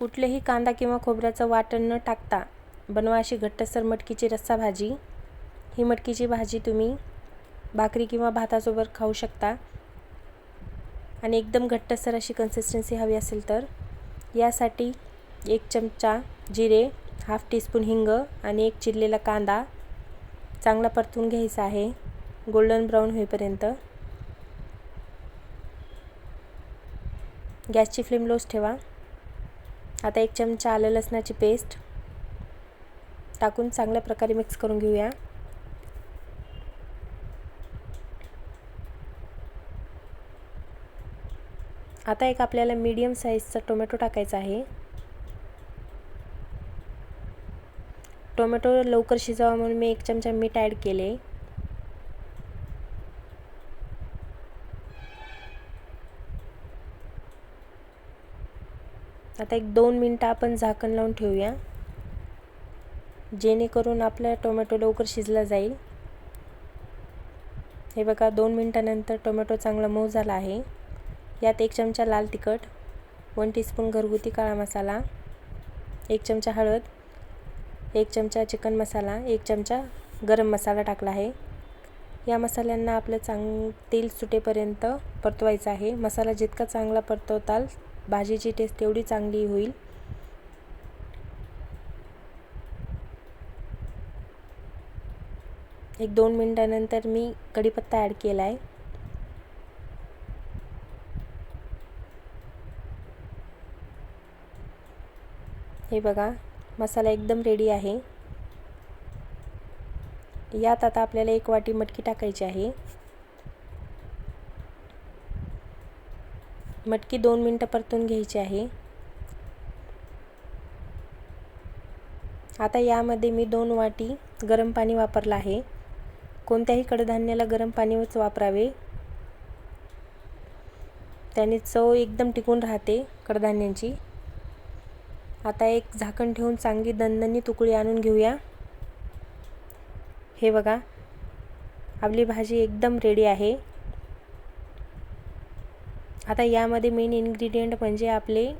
कुठलेही कांदा किंवा खोबऱ्याचं वाटण न टाकता बनवा अशी घट्टसर मटकीची रस्सा भाजी. ही मटकीची भाजी तुम्ही भाकरी किंवा भातासोबत खाऊ शकता. आणि एकदम घट्टसर अशी कन्सिस्टन्सी हवी असेल तर. यासाठी एक चमचा जिरे हाफ टीस्पून हिंग आणि एक चिरलेला कांदा चांगला परतून घ्यायचा आहे. गोल्डन ब्राऊन होईपर्यंत. गॅसची फ्लेम लोच ठेवा. आता एक चमचा आलं लसणाची पेस्ट टाकून चांगल्या प्रकारे मिक्स करून घेऊया. आता एक आपल्याला मीडियम साईजचा टोमॅटो टाकायचा आहे. टोमॅटो लवकर शिजावा म्हणून मी एक चमचा मीठ ॲड केले. आता एक दोन मिनटं आपण झाकण लावून ठेवूया. जेणेकरून आपला टोमॅटो लवकर शिजला जाईल. हे बघा दोन मिनटानंतर टोमॅटो चांगला मऊ झाला आहे. यात एक चमचा लाल तिखट वन टीस्पून घरगुती काळा मसाला एक चमचा हळद एक चमचा चिकन मसाला एक चमचा गरम मसाला टाकला आहे. या मसाल्यांना आपलं चांग तेल सुटेपर्यंत परतवायचं आहे. मसाला जितका चांगला परतवताल भाजीची टेस्ट तेवढी चांगली होईल? एक दोन मिनटानंतर मी कढीपत्ता ॲड केला आहे हे बघा मसाला एकदम रेडी आहे. यात आता आपल्याला एक वाटी मटकी टाकायची आहे. मटकी दोन मिनटं परतून घ्यायची आहे. आता यामध्ये मी दोन वाटी गरम पाणी वापरलं आहे. कोणत्याही कडधान्याला गरम पाणीच वापरावे. त्याने चव एकदम टिकून राहते कडधान्यांची. आता एक झाकण ठेवून चांगली दणदणी तुकडी आणून घेऊया. हे बघा आपली भाजी एकदम रेडी आहे. आता यामध्ये मेन इन्ग्रेडियंट म्हणजे आपले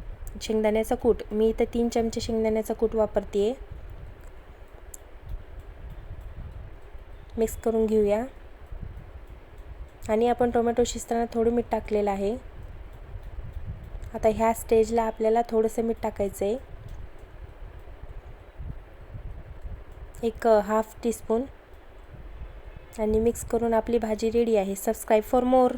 शेंगदाण्याचं कूट. मी इथं तीन चमचे शेंगदाण्याचं कूट वापरते आहे मिक्स करून घेऊया. आणि आपण टोमॅटो शिजताना थोडं मीठ टाकलेलं आहे. आता ह्या स्टेजला आपल्याला थोडंसं मीठ टाकायचं आहे एक हाफ टीस्पून आणि मिक्स करून आपली भाजी रेडी आहे. Subscribe for more